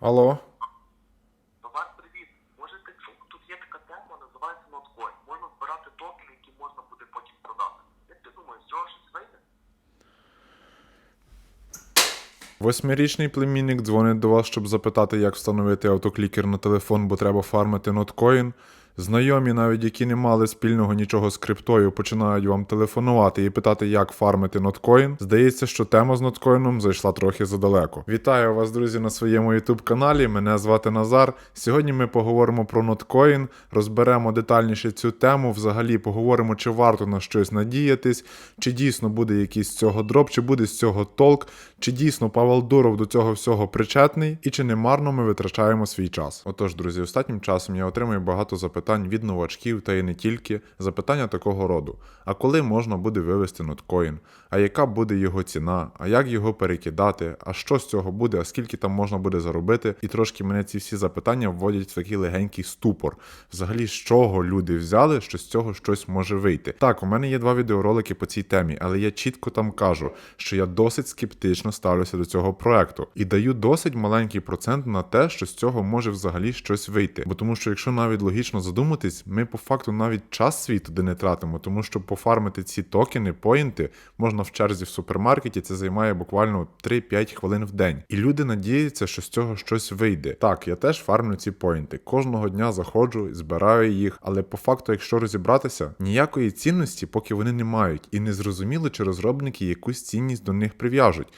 Алло? До вас привіт. Можете чути, тут є така тема, називається ноткоін. Можна збирати токени, які можна буде потім продати. Як ти думаєш, з цього щось вийде? Восьмирічний племінник дзвонить до вас, щоб запитати, як встановити автоклікер на телефон, бо треба фармити ноткоін. Знайомі, навіть які не мали спільного нічого з криптою, починають вам телефонувати і питати, як фармити ноткоін. Здається, що тема з ноткоїном зайшла трохи задалеко. Вітаю вас, друзі, на своєму youtube каналі. Мене звати Назар. Сьогодні ми поговоримо про ноткоін, розберемо детальніше цю тему. Взагалі поговоримо, чи варто на щось надіятись, чи дійсно буде якийсь з цього дроп, чи буде з цього толк, чи дійсно Павел Дуров до цього всього причетний, і чи не марно ми витрачаємо свій час. Отож, друзі, останнім часом я отримую багато запитань від новачків та й не тільки. Запитання такого роду: а коли можна буде вивести ноткоін? А яка буде його ціна? А як його перекидати? А що з цього буде? А скільки там можна буде заробити? І трошки мене ці всі запитання вводять в такий легенький ступор. Взагалі, з чого люди взяли, що з цього щось може вийти? Так, у мене є два відеоролики по цій темі, але я чітко там кажу, що я досить скептично ставлюся до цього проекту і даю досить маленький процент на те, що з цього може взагалі щось вийти. Бо тому, що якщо навіть логічно задуматись, ми по факту навіть час свій туди не тратимо, тому що пофармити ці токени, поінти можна в черзі в супермаркеті. Це займає буквально 3-5 хвилин в день. І люди надіються, що з цього щось вийде. Так, я теж фармлю ці поінти. Кожного дня заходжу, збираю їх, але по факту, якщо розібратися, ніякої цінності, поки вони не мають, і не зрозуміло, чи розробники якусь цінність до них прив'яжуть.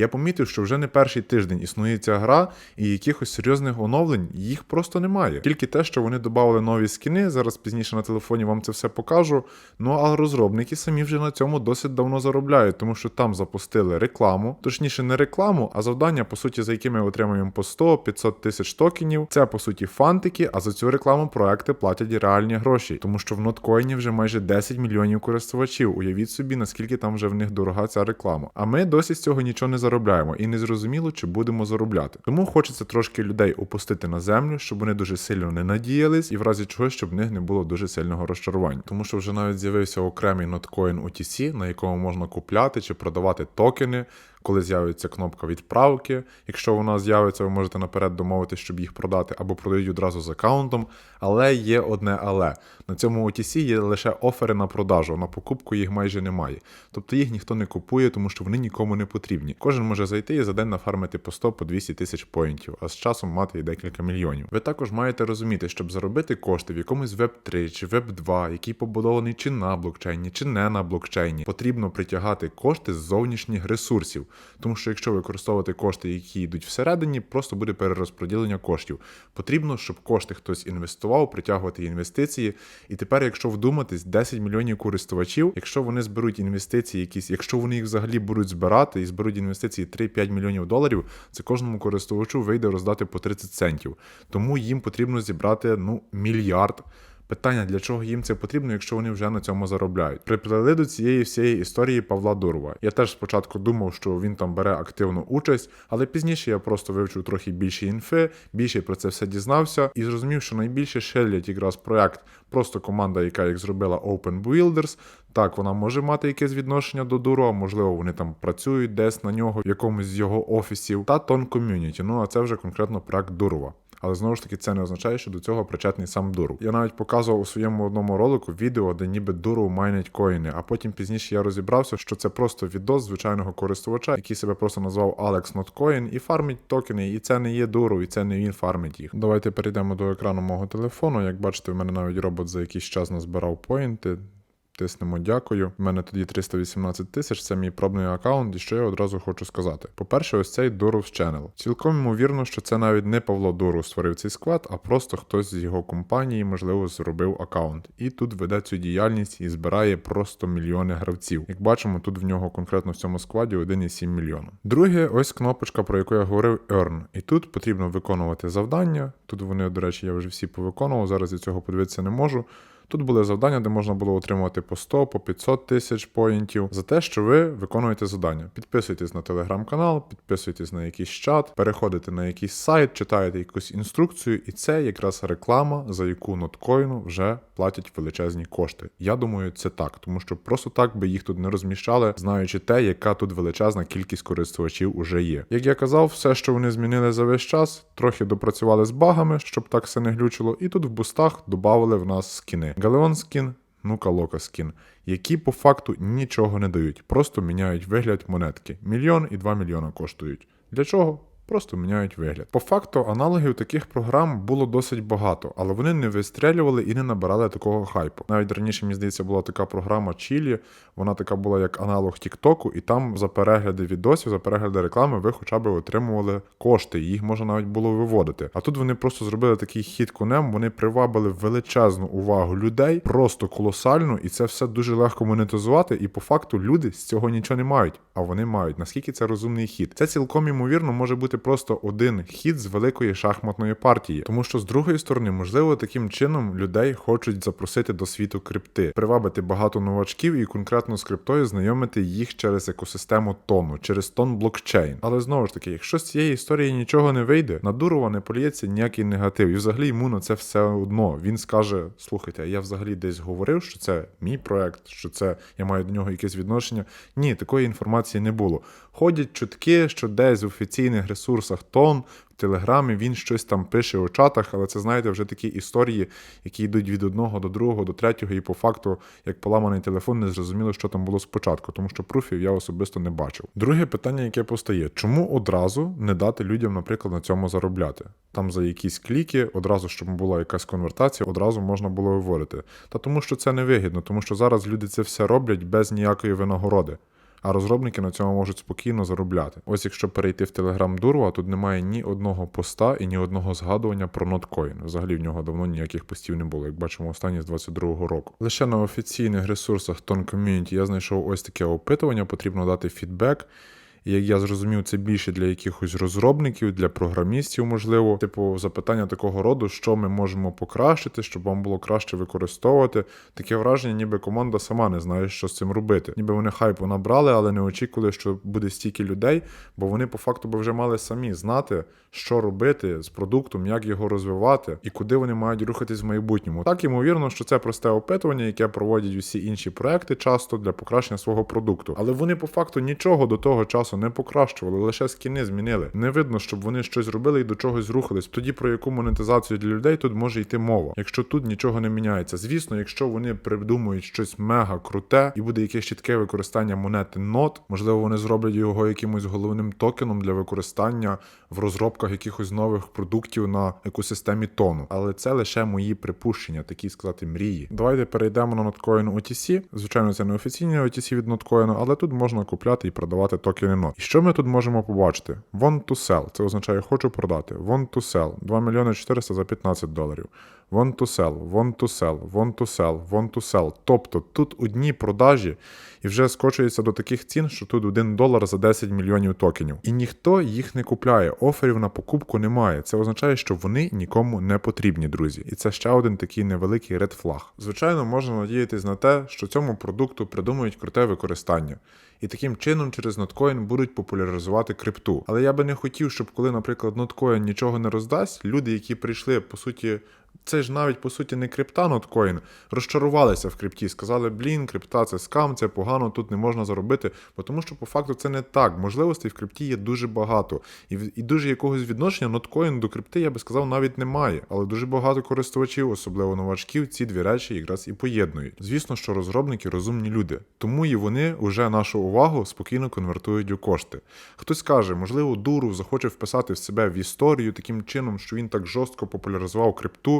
Я помітив, що вже не перший тиждень існує ця гра, і якихось серйозних оновлень їх просто немає. Тільки те, що вони додали нові скіни, зараз пізніше на телефоні вам це все покажу. Ну а розробники самі вже на цьому досить давно заробляють, тому що там запустили рекламу, точніше, не рекламу, а завдання, по суті, за які ми отримуємо по 100-500 тисяч токенів. Це по суті фантики, а за цю рекламу проекти платять реальні гроші, тому що в ноткоїні вже майже 10 мільйонів користувачів. Уявіть собі, наскільки там вже в них дорога ця реклама. А ми досі з цього нічого не заробляємо, і не зрозуміло, чи будемо заробляти. Тому хочеться трошки людей опустити на землю, щоб вони дуже сильно не надіялись, і в разі чого, щоб в них не було дуже сильного розчарування. Тому що вже навіть з'явився окремий ноткоін OTC, на якому можна купляти чи продавати токени. Коли з'явиться кнопка відправки, якщо вона з'явиться, ви можете наперед домовитись, щоб їх продати, або продають одразу з аккаунтом. Але є одне але. На цьому OTC є лише офери на продажу, на покупку їх майже немає. Тобто їх ніхто не купує, тому що вони нікому не потрібні. Кожен може зайти і за день нафармити по 100 по 200 тисяч поінтів, а з часом мати і декілька мільйонів. Ви також маєте розуміти, щоб заробити кошти в якомусь Web 3 чи Web 2, який побудований чи на блокчейні, чи не на блокчейні, потрібно притягати кошти з зовнішніх ресурсів. Тому що якщо використовувати кошти, які йдуть всередині, просто буде перерозподілення коштів. Потрібно, щоб кошти хтось інвестував, притягувати інвестиції. І тепер, якщо вдуматись, 10 мільйонів користувачів, якщо вони зберуть інвестиції, якісь, якщо вони їх взагалі будуть збирати і зберуть інвестиції 3-5 мільйонів доларів, це кожному користувачу вийде роздати по 30 центів. Тому їм потрібно зібрати ну мільярд. Питання, для чого їм це потрібно, якщо вони вже на цьому заробляють. Приплели до цієї всієї історії Павла Дурова. Я теж спочатку думав, що він там бере активну участь, але пізніше я просто вивчив трохи більше інфи, більше про це все дізнався і зрозумів, що найбільше шелять якраз проект, просто команда, яка їх зробила Open Builders. Так, вона може мати якесь відношення до Дурова, можливо, вони там працюють десь на нього, в якомусь з його офісів, та Тон Community. Ну а це вже конкретно проект Дурова. Але знову ж таки це не означає, що до цього причетний сам Дуров. Я навіть показував у своєму одному ролику відео, де ніби Дуров майнить коїни, а потім пізніше я розібрався, що це просто відос звичайного користувача, який себе просто назвав Alex Notcoin і фармить токени. І це не є Дуров, і це не він фармить їх. Давайте перейдемо до екрану мого телефону. Як бачите, в мене навіть робот за якийсь час назбирав поінти. Тиснемо дякую. У мене тоді 318 тисяч, це мій пробний аккаунт, і що я одразу хочу сказати. По-перше, ось цей Дурус Channel. Цілком ймовірно, що це навіть не Павло Дуру створив цей склад, а просто хтось з його компанії, можливо, зробив аккаунт. І тут веде цю діяльність і збирає просто мільйони гравців. Як бачимо, тут в нього конкретно в цьому складі 1,7 мільйона. Друге, ось кнопочка, про яку я говорив, Earn. І тут потрібно виконувати завдання. Тут вони, до речі, я вже всі повиконував. Зараз я цього подивитися не можу. Тут були завдання, де можна було отримувати по 100, по 500 тисяч поінтів за те, що ви виконуєте завдання. Підписуйтесь на телеграм-канал, підписуйтесь на якийсь чат, переходите на якийсь сайт, читаєте якусь інструкцію, і це якраз реклама, за яку ноткоїну вже платять величезні кошти. Я думаю, це так, тому що просто так би їх тут не розміщали, знаючи те, яка тут величезна кількість користувачів уже є. Як я казав, все, що вони змінили за весь час, трохи допрацювали з багами, щоб так все не глючило, і тут в бустах додали в нас скіни. Галеон Нука Ну-ка які по факту нічого не дають, просто міняють вигляд монетки. Мільйон і два мільйона коштують. Для чого? Просто міняють вигляд. По факту, аналогів таких програм було досить багато, але вони не вистрелювали і не набирали такого хайпу. Навіть раніше, мені здається, була така програма Чілі, вона така була як аналог Тіктоку, і там за перегляди відосів, за перегляди реклами ви хоча б отримували кошти, їх можна навіть було виводити. А тут вони просто зробили такий хід конем, вони привабили величезну увагу людей, просто колосальну, і це все дуже легко монетизувати. І по факту люди з цього нічого не мають, а вони мають. Наскільки це розумний хід? Це цілком ймовірно може бути просто один хід з великої шахматної партії, тому що з другої сторони, можливо, таким чином людей хочуть запросити до світу крипти, привабити багато новачків і конкретно з криптою знайомити їх через екосистему тону, через тон блокчейн. Але знову ж таки, якщо з цієї історії нічого не вийде, на Дурова не поліється ніякий негатив, і взагалі йому на це все одно. Він скаже: слухайте, я взагалі десь говорив, що це мій проект, що це я маю до нього якесь відношення. Ні, такої інформації не було. Ходять чутки, що десь в офіційних ресурсах тон. В Телеграмі він щось там пише у чатах, але це знаєте вже такі історії, які йдуть від одного до другого, до третього, і по факту, як поламаний телефон, не зрозуміло, що там було спочатку, тому що пруфів я особисто не бачив. Друге питання, яке постає: чому одразу не дати людям, наприклад, на цьому заробляти? Там за якісь кліки, одразу, щоб була якась конвертація, одразу можна було виводити. Та тому, що це невигідно, тому що зараз люди це все роблять без ніякої винагороди а розробники на цьому можуть спокійно заробляти. Ось якщо перейти в Telegram Дурва, тут немає ні одного поста і ні одного згадування про ноткоін. Взагалі в нього давно ніяких постів не було, як бачимо, останні з 22-го року. Лише на офіційних ресурсах Ton Community я знайшов ось таке опитування, потрібно дати фідбек. Як я зрозумів, це більше для якихось розробників, для програмістів, можливо, типу запитання такого роду, що ми можемо покращити, щоб вам було краще використовувати. Таке враження, ніби команда сама не знає, що з цим робити. Ніби вони хайпу набрали, але не очікували, що буде стільки людей, бо вони по факту би вже мали самі знати, що робити з продуктом, як його розвивати і куди вони мають рухатись в майбутньому. Так ймовірно, що це просте опитування, яке проводять усі інші проекти часто для покращення свого продукту. Але вони по факту нічого до того часу не покращували, лише скіни змінили. Не видно, щоб вони щось робили і до чогось рухались. Тоді про яку монетизацію для людей тут може йти мова, якщо тут нічого не міняється. Звісно, якщо вони придумують щось мега круте і буде якесь чітке використання монети NOT, можливо, вони зроблять його якимось головним токеном для використання в розробках якихось нових продуктів на екосистемі тону. Але це лише мої припущення, такі сказати, мрії. Давайте перейдемо на Notcoin OTC. Звичайно, це не офіційні OTC від Notcoin, але тут можна купляти і продавати токени NOT. І що ми тут можемо побачити? Want to sell. Це означає хочу продати. Want to sell. 2 мільйони 400 за 15 доларів. Want to sell, want to sell, want to sell, want to sell. Тобто тут одні продажі і вже скочується до таких цін, що тут 1 долар за 10 мільйонів токенів. І ніхто їх не купляє. Оферів на покупку немає. Це означає, що вони нікому не потрібні, друзі. І це ще один такий невеликий ред флаг. Звичайно, можна надіятись на те, що цьому продукту придумають круте використання. І таким чином через ноткоін будуть популяризувати крипту. Але я би не хотів, щоб коли, наприклад, ноткоін нічого не роздасть, люди, які прийшли, по суті, це ж навіть по суті не крипта ноткоін, розчарувалися в крипті, сказали, блін, крипта це скам, це погано, тут не можна заробити. Тому що по факту це не так. Можливостей в крипті є дуже багато. І, і дуже якогось відношення ноткоін до крипти, я би сказав, навіть немає. Але дуже багато користувачів, особливо новачків, ці дві речі якраз і поєднують. Звісно, що розробники розумні люди, тому і вони вже нашу увагу спокійно конвертують у кошти. Хтось каже, можливо, Дуров захоче вписати в себе в історію таким чином, що він так жорстко популяризував крипту.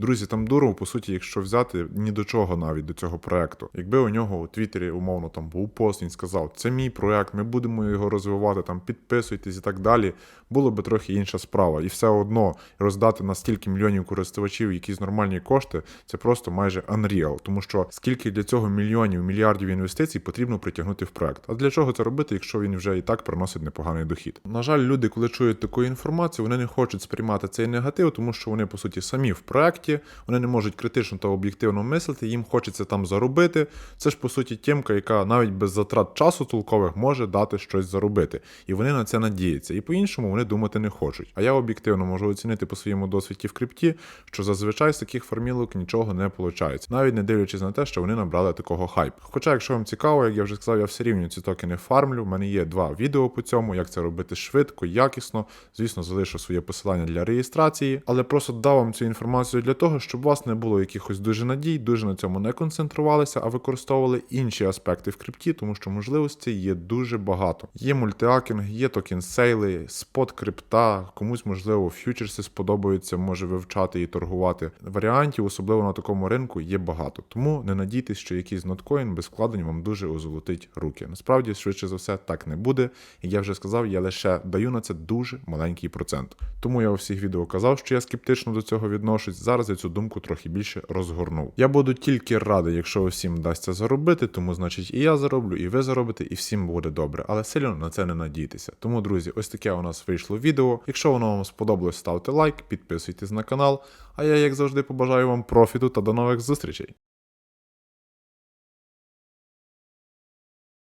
Друзі, там Дуров, по суті, якщо взяти ні до чого навіть до цього проекту. Якби у нього у Твіттері, умовно, там був пост, він сказав, це мій проект, ми будемо його розвивати, там підписуйтесь і так далі, було би трохи інша справа. І все одно роздати на стільки мільйонів користувачів якісь нормальні кошти, це просто майже unreal, тому що скільки для цього мільйонів, мільярдів інвестицій потрібно притягнути в проект. А для чого це робити, якщо він вже і так приносить непоганий дохід? На жаль, люди, коли чують таку інформацію, вони не хочуть сприймати цей негатив, тому що вони по суті самі в проекті. Проєкті, вони не можуть критично та об'єктивно мислити, їм хочеться там заробити. Це ж по суті тємка, яка навіть без затрат часу толкових може дати щось заробити. І вони на це надіються. І по-іншому вони думати не хочуть. А я об'єктивно можу оцінити по своєму досвіді в крипті, що зазвичай з таких формілок нічого не виходить, навіть не дивлячись на те, що вони набрали такого хайпу. Хоча, якщо вам цікаво, як я вже сказав, я все рівно ці токени фармлю. У мене є два відео по цьому, як це робити швидко, якісно. Звісно, залишу своє посилання для реєстрації, але просто дав вам цю інформацію для того, щоб у вас не було якихось дуже надій, дуже на цьому не концентрувалися, а використовували інші аспекти в крипті, тому що можливостей є дуже багато. Є мультиакінг, є токен сейли, спот крипта, комусь можливо фьючерси сподобаються, може вивчати і торгувати. Варіантів, особливо на такому ринку, є багато. Тому не надійтесь, що якийсь ноткоін без вкладень вам дуже озолотить руки. Насправді, швидше за все, так не буде. І я вже сказав, я лише даю на це дуже маленький процент. Тому я у всіх відео казав, що я скептично до цього відношусь. Зараз я цю думку трохи більше розгорнув. Я буду тільки радий, якщо усім вдасться заробити, тому значить і я зароблю, і ви заробите, і всім буде добре. Але сильно на це не надійтеся. Тому, друзі, ось таке у нас вийшло відео. Якщо воно вам сподобалось, ставте лайк, підписуйтесь на канал. А я, як завжди, побажаю вам профіту та до нових зустрічей.